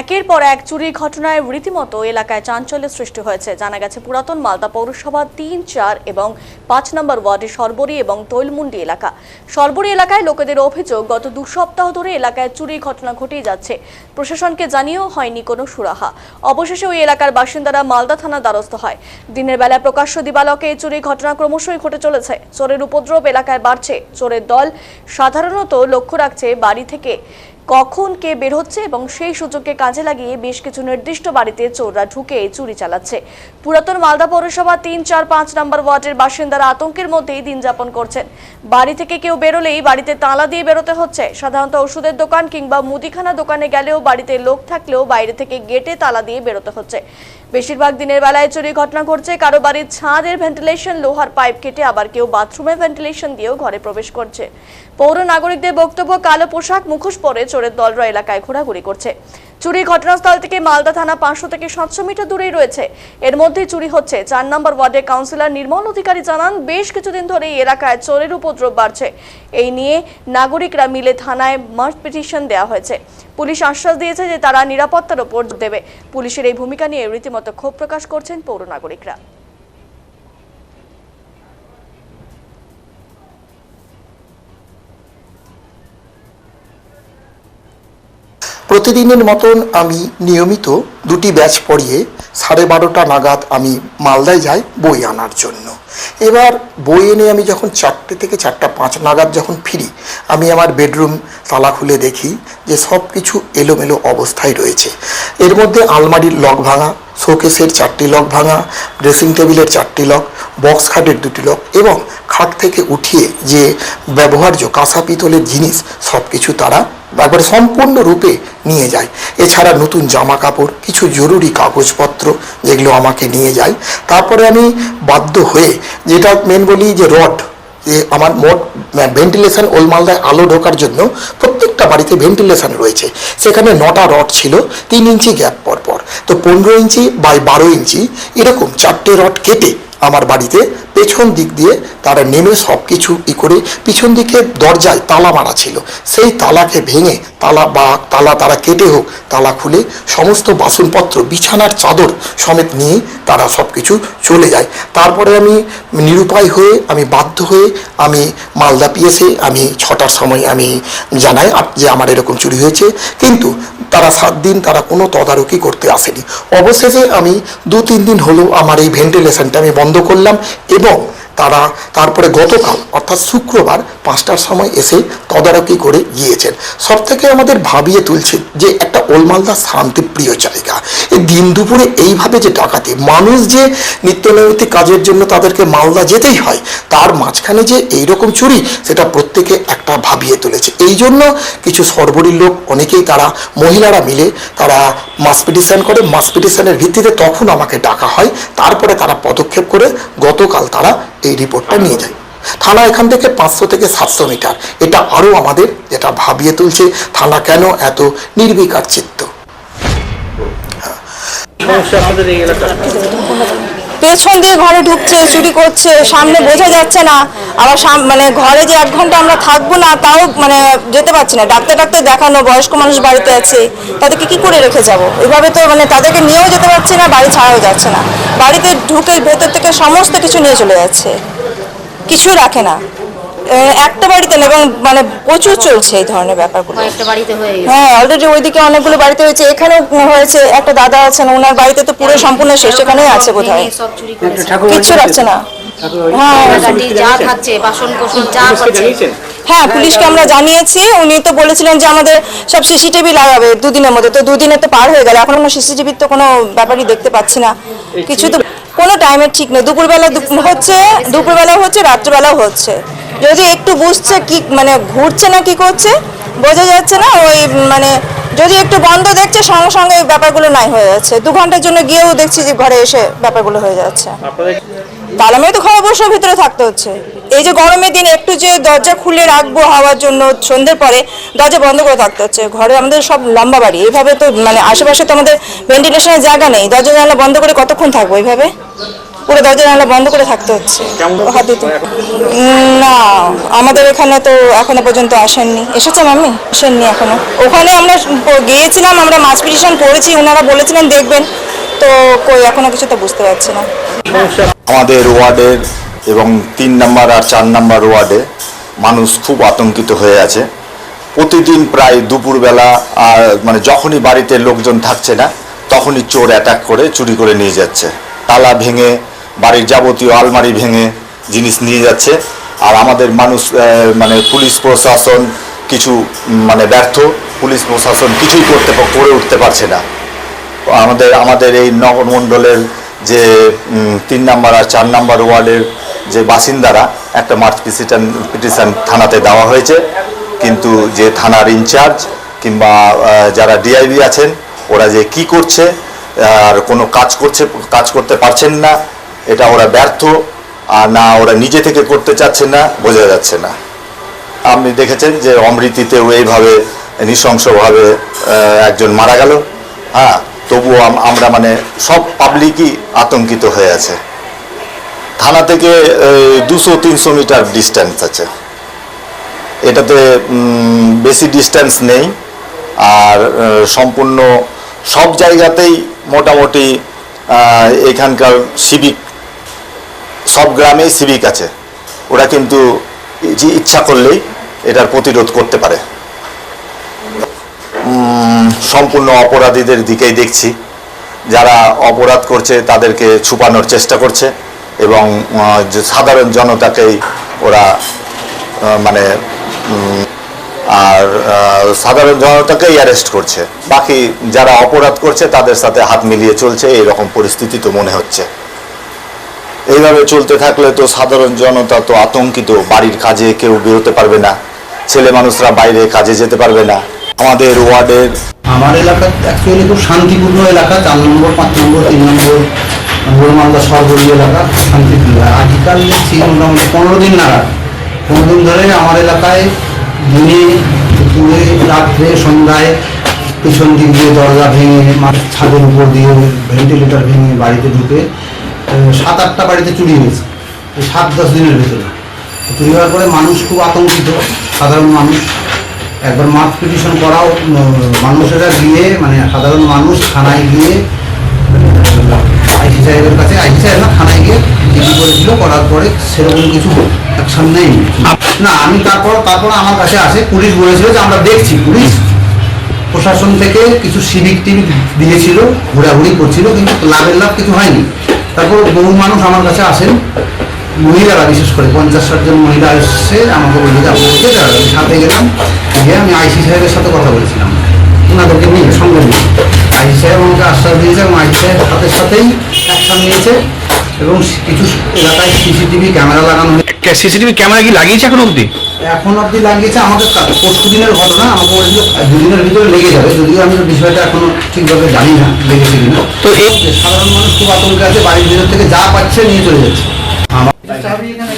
একের পর এক চুরির ঘটনায় রীতিমতো এলাকায় চাঞ্চল্যের সৃষ্টি হয়েছে। জানা গেছে, পুরাতন মালদা পৌরসভা তিন, চার এবং পাঁচ নম্বর ওয়ার্ডের সরবরি এবং তৈলমুন্ডি এলাকা। সরবরি এলাকায় লোকেদের অভিযোগ, গত দু সপ্তাহ ধরে এলাকায় চুরির ঘটনা ঘটেই যাচ্ছে। প্রশাসনকে জানিয়েও হয়নি কোনো সুরাহা। অবশেষে ওই এলাকার বাসিন্দারা মালদা থানার দ্বারস্থ হয়। দিনের বেলায় প্রকাশ্য দিবালকে এই চুরির ঘটনা ক্রমশই ঘটে চলেছে। চোরের উপদ্রব এলাকায় বাড়ছে। চোরের দল সাধারণত লক্ষ্য রাখছে বাড়ি থেকে কখন কে বের হচ্ছে এবং সেই সুযোগকে কাজে লাগিয়ে বেশ কিছু নির্দিষ্ট বাড়িতে চোররা ঢুকে চুরি চালাচ্ছে। পুরাতন মালদা পৌরসভা তিন চার পাঁচ নম্বর ওয়ার্ডের বাসিন্দারা আতঙ্কের মধ্যেই দিন যাপন করছেন। বাড়ি থেকে কেউ বেরোলেই বাড়িতে তালা দিয়ে বেরোতে হচ্ছে। সাধারণত ওষুধের দোকান কিংবা মুদিখানা দোকানে গেলেও বাড়িতে লোক থাকলেও বাইরে থেকে গেটে তালা দিয়ে বেরোতে হচ্ছে। বেশিরভাগ দিনের বেলায় চুরি ঘটনা ঘটছে। কারও বাড়ির ছাদের ভেন্টিলেশন, লোহার পাইপ কেটে আবার কেউ বাথরুমে ভেন্টিলেশন দিয়েও ঘরে প্রবেশ করছে। পৌর নাগরিকদের বক্তব্য, কালো পোশাক, মুখোশ পরে চোরের দলরা এলাকায় ঘোরাঘুরি করছে। চুরি ঘটনাস্থল থেকে মালদা থানা পাঁচশো থেকে সাতশো মিটার দূরেই রয়েছে। এর মধ্যে চুরি হচ্ছে। চার নম্বর ওয়ার্ডের কাউন্সিলর নির্মল অধিকারী জানান, বেশ কিছুদিন ধরে এই এলাকায় চোরের উপদ্রব বাড়ছে। এই নিয়ে নাগরিকরা মিলে থানায় মার্চ পিটিশন দেওয়া হয়েছে। পুলিশ আশ্বাস দিয়েছে যে তারা নিরাপত্তার ওপর দেবে। পুলিশের এই ভূমিকা নিয়ে রীতিমতো ক্ষোভ প্রকাশ করছেন পৌর নাগরিকরা। প্রতিদিনের মতন আমি নিয়মিত দুটি ব্যাচ পড়িয়ে সাড়ে বারোটা নাগাদ আমি মালদায় যাই বই আনার জন্য। এবার বই এনে আমি যখন চারটে থেকে চারটা পাঁচ নাগাদ যখন ফিরি, আমি আমার বেডরুম তালা খুলে দেখি যে সব কিছু এলোমেলো অবস্থায় রয়েছে। এর মধ্যে আলমারির লক ভাঙা, শোকেসের চারটি লক ভাঙা, ড্রেসিং টেবিলের চারটি লক, বক্স খাটের দুটি লক এবং খাট থেকে উঠিয়ে যে ব্যবহার্য কাঁসা পিতলের জিনিস সব কিছু তারা একবারে সম্পূর্ণরূপে নিয়ে যায়। এছাড়া নতুন জামা কাপড় কিছু জরুরি কাগজপত্র যেগুলো আমাকে নিয়ে যায়। তারপরে আমি বাধ্য হয়ে যেটা মেন বলি যে রড, যে আমার মোট ভেন্টিলেশন ওলমালদায় আলো ঢোকার জন্য প্রত্যেকটা বাড়িতে ভেন্টিলেশন রয়েছে। সেখানে নটা রড ছিল, তিন ইঞ্চি গ্যাপ পর পর তো পনেরো ইঞ্চি বাই বারো ইঞ্চি এরকম চারটে রড কেটে আমার বাড়িতে পেছন দিক দিয়ে তারা নেমে সব কিছু ই করে পিছন দিকে দরজায় তালা মারা ছিল। সেই তালাকে ভেঙে তালা বা তালা তারা কেটে হোক, তালা খুলে সমস্ত বাসনপত্র, বিছানার চাদর সমেত নিয়ে তারা সব কিছু চলে যায়। তারপরে আমি নিরুপায় হয়ে, আমি বাধ্য হয়ে, আমি মালদা পিএসে আমি ছটার সময় আমি জানাই যে আমার এরকম চুরি হয়েছে। কিন্তু তারা সাত দিন তারা কোনো তদারকি করতে আসেনি। অবশেষে আমি দু তিন দিন হলো আমার এই ভেন্টিলেশনটা আমি বন্ধ করলাম এবং তারা তারপরে গতকাল, অর্থাৎ শুক্রবার পাঁচটার সময় এসে তদারকি করে গিয়েছেন। সব থেকে আমাদের ভাবিয়ে তুলছে যে ওলমালদা শান্তিপ্রিয় জায়গা। এই দিন দুপুরে এইভাবে যে ডাকাতি, মানুষ যে নিত্যনৈমিত্তিক কাজের জন্য তাদেরকে মালদা যেতেই হয়, তার মাঝখানে যে এইরকম চুরি, সেটা প্রত্যেকে একটা ভাবিয়ে তুলেছে। এই জন্য কিছু সর্বরী লোক, অনেকেই তারা, মহিলারা মিলে তারা মাস পিটিশন করে। মাস পিটিশনের ভিত্তিতে তখন আমাকে ডাকা হয়। তারপরে তারা পদক্ষেপ করে গতকাল তারা এই রিপোর্টটা নিয়ে যায়। থানা এখান থেকে পাঁচশো থেকে সাতশো মিটার। এটা আরও আমাদের যেটা ভাবিয়ে তুলছে থানা কেন এত নির্বিকার চিত্ত? পেছন দিয়ে ঘরে ঢুকছে চুরি করছে সামনে বোঝা যাচ্ছে না। আবার সাম- মানে ঘরে যে এক ঘণ্টা আমরা থাকব না তাও মানে যেতে পারছি না। ডাক্তার ডাক্তার দেখানো বয়স্ক মানুষ বাড়িতে আছে তাদেরকে কি করে রেখে যাব? এভাবে তো মানে তাদেরকে নিয়েও যেতে পারছি না বাড়ি ছাড়াও যাচ্ছে না। বাড়িতে ঢুকে ভেতর থেকে সমস্ত কিছু নিয়ে চলে যাচ্ছে। কিছুই রাখে না। একটা বাড়িতে না এবং মানে প্রচুর চলছে এই ধরনের ব্যাপারগুলো। বাড়িতে হয়ে গেছে। হ্যাঁ অলরেডি ওইদিকে অনেকগুলো বাড়িতে হয়েছে। এখানে হয়েছে একটা দাদা আছেন ওনার বাড়িতে তো পুরো সম্পূর্ণ শেষ। এখানেই আছে বোধহয়। কিচ্ছু রাখছে না। হ্যাঁ। কাটাকাটি যা থাকছে বাসন কোসন যা পুলিশকে হ্যাঁ পুলিশকে আমরা জানিয়েছি উনি তো বলেছিলেন যে আমাদের সব সিসিটিভি লাগাবে দুদিনের মধ্যে। তো দুদিনে তো পার হয়ে গেল এখন আমরা সিসিটিভির তো কোনো ব্যাপারই দেখতে পাচ্ছি না। কিছু তো কোনো টাইমের ঠিক নেই দুপুরবেলা দুপ- হচ্ছে দুপুরবেলা হচ্ছে রাত্রিবেলাও হচ্ছে। যদি একটু বুঝছে কি মানে ঘুরছে না কি করছে বোঝা যাচ্ছে না ওই মানে যদি একটু বন্ধ দেখছে সঙ্গে সঙ্গে এই ব্যাপারগুলো নাই হয়ে যাচ্ছে। দু ঘণ্টার জন্য গিয়েও দেখছি যে ঘরে এসে ব্যাপারগুলো হয়ে যাচ্ছে। তাহলে মেয়ে তো খবর বসে ভিতরে থাকতে হচ্ছে। এই যে গরমের দিন একটু যে দরজা খুলে রাখব হাওয়ার জন্য সন্ধ্যের পরে দরজা বন্ধ করে থাকতে হচ্ছে। ঘরে আমাদের সব লম্বা বাড়ি এইভাবে তো মানে আশেপাশে তো আমাদের ভেন্টিলেশনের জায়গা নেই। দরজা জানলা বন্ধ করে কতক্ষণ থাকব এইভাবে? পুরো দরজা জানালা বন্ধ করে থাকতে হচ্ছে। না আমাদের এখানে তো এখনও পর্যন্ত আসেননি। এসেছেন আমি আসেননি এখনও। ওখানে আমরা গিয়েছিলাম আমরা মাছ পিটিশন করেছি ওনারা বলেছিলেন দেখবেন। তো কই এখনও কিছু তো বুঝতে পারছি না। আমাদের ওয়ার্ডের এবং তিন নাম্বার আর চার নাম্বার ওয়ার্ডে মানুষ খুব আতঙ্কিত হয়ে আছে। প্রতিদিন প্রায় দুপুরবেলা মানে যখনই বাড়িতে লোকজন থাকছে না, তখনই চোর অ্যাটাক করে চুরি করে নিয়ে যাচ্ছে। তালা ভেঙে, বাড়ির যাবতীয় আলমারি ভেঙে জিনিস নিয়ে যাচ্ছে। আর আমাদের মানুষ মানে পুলিশ প্রশাসন কিছু মানে ব্যর্থ। পুলিশ প্রশাসন কিছুই করতে, করে উঠতে পারছে না। আমাদের আমাদের এই নগরমণ্ডলের যে তিন নাম্বার আর চার নাম্বার ওয়ার্ডের যে বাসিন্দারা একটা মার্চ পিটিশন পিটিশন থানাতে দেওয়া হয়েছে। কিন্তু যে থানার ইনচার্জ কিংবা যারা ডিআইবি আছেন, ওরা যে কি করছে, আর কোনো কাজ করছে, কাজ করতে পারছেন না, এটা ওরা ব্যর্থ, আর না ওরা নিজে থেকে করতে চাচ্ছেন না, বোঝা যাচ্ছে না। আপনি দেখেছেন যে অমৃতিতেও এইভাবে নৃশংসভাবে একজন মারা গেল। হ্যাঁ তবুও আমরা মানে সব পাবলিকই আতঙ্কিত হয়ে আছে। থানা থেকে দুশো তিনশো মিটার ডিস্টেন্স আছে। এটাতে বেশি ডিস্টেন্স নেই। আর সম্পূর্ণ সব জায়গাতেই মোটামুটি এখানকার সিভিক সব গ্রামেই সিভিক আছে। ওরা কিন্তু ইচ্ছা করলেই এটার প্রতিরোধ করতে পারে। সম্পূর্ণ অপরাধীদের দিকেই দেখছি। যারা অপরাধ করছে, তাদেরকে ছুপানোর চেষ্টা করছে এবং সাধারণ জনতাকেই ওরা মানে আর সাধারণ জনতাকেই অ্যারেস্ট করছে। বাকি যারা অপরাধ করছে, তাদের সাথে হাত মিলিয়ে চলছে এরকম পরিস্থিতি তো মনে হচ্ছে। এইভাবে চলতে থাকলে তো সাধারণ জনতা তো আতঙ্কিত, বাড়ির কাজে কেউ বেরোতে পারবে না। ছেলে মানুষরা বাইরে কাজে যেতে পারবে না। আমাদের ওয়ার্ডের আমার এলাকা অ্যাকচুয়ালি খুব শান্তিপূর্ণ এলাকা, চার নম্বর, পাঁচ নম্বর, তিন নম্বর গোলমালদা সর্বরী এলাকা শান্তিপূর্ণ। আজকাল দেখছি মোটামুটি পনেরো দিন নাগাদ। পনেরো দিন ধরে আমার এলাকায় দিনে, দুপুরে, রাত্রে, সন্ধ্যায় পিছন দিক দিয়ে দরজা ভেঙে ছাদের উপর দিয়ে ভেন্টিলেটর ভেঙে বাড়িতে ঢুকে সাত, আটটা বাড়িতে চুরি হয়েছে। সাত, দশ দিনের ভেতরে। চুরি হওয়ার পরে মানুষ খুব আতঙ্কিত। সাধারণ মানুষ একবার মাছ পিটিশন করাও মানুষেরা গিয়ে মানে সাধারণ মানুষ থানায় গিয়ে আইসি সাহেবের কাছে, আইসি সাহেব না, থানায় গিয়ে জিডি করেছিল, করার পরে সেরকম কিছু অ্যাকশন নেই না, আমি তারপর তারপর আমার কাছে আসে, পুলিশ বলেছিল যে আমরা দেখছি, পুলিশ প্রশাসন থেকে কিছু সিভিক টিভিক দিয়েছিল, ঘোরাঘুরি করছিল, কিন্তু লাভের লাভ কিছু হয়নি। তারপর বহু মানুষ আমার কাছে আসেন মহিলারা বিশেষ করে পঞ্চাশ ষাট জন মহিলা এসে আমাকে বলল যে হবে। সাথে গেলাম গিয়ে আমি আইসি সাহেবের সাথে কথা বলেছিলাম। ওনাদেরকে নিয়ে সঙ্গে নিয়ে। আইসি সাহেব আমাকে আশ্বাস দিয়েছে এবং আইসি সাহেব সাথে সাথেই অ্যাকশন নিয়েছে এবং কিছু এলাকায় সিসিটিভি ক্যামেরা লাগানো হয়েছে। সিসিটিভি ক্যামেরা কি লাগিয়েছে এখন অবধি? এখন অবধি লাগিয়েছে আমাদের পরশু দিনের ঘটনা আমাকে বলেছিল দুদিনের ভিতরে লেগে যাবে। যদিও আমি বিষয়টা এখনও ঠিকভাবে জানি না লেগেছে কিনা। তো এই সাধারণ মানুষ খুব আতঙ্কে আছে বাড়ির ভিতর থেকে যা পাচ্ছে নিয়ে চলে যাচ্ছে। Like, how are you going to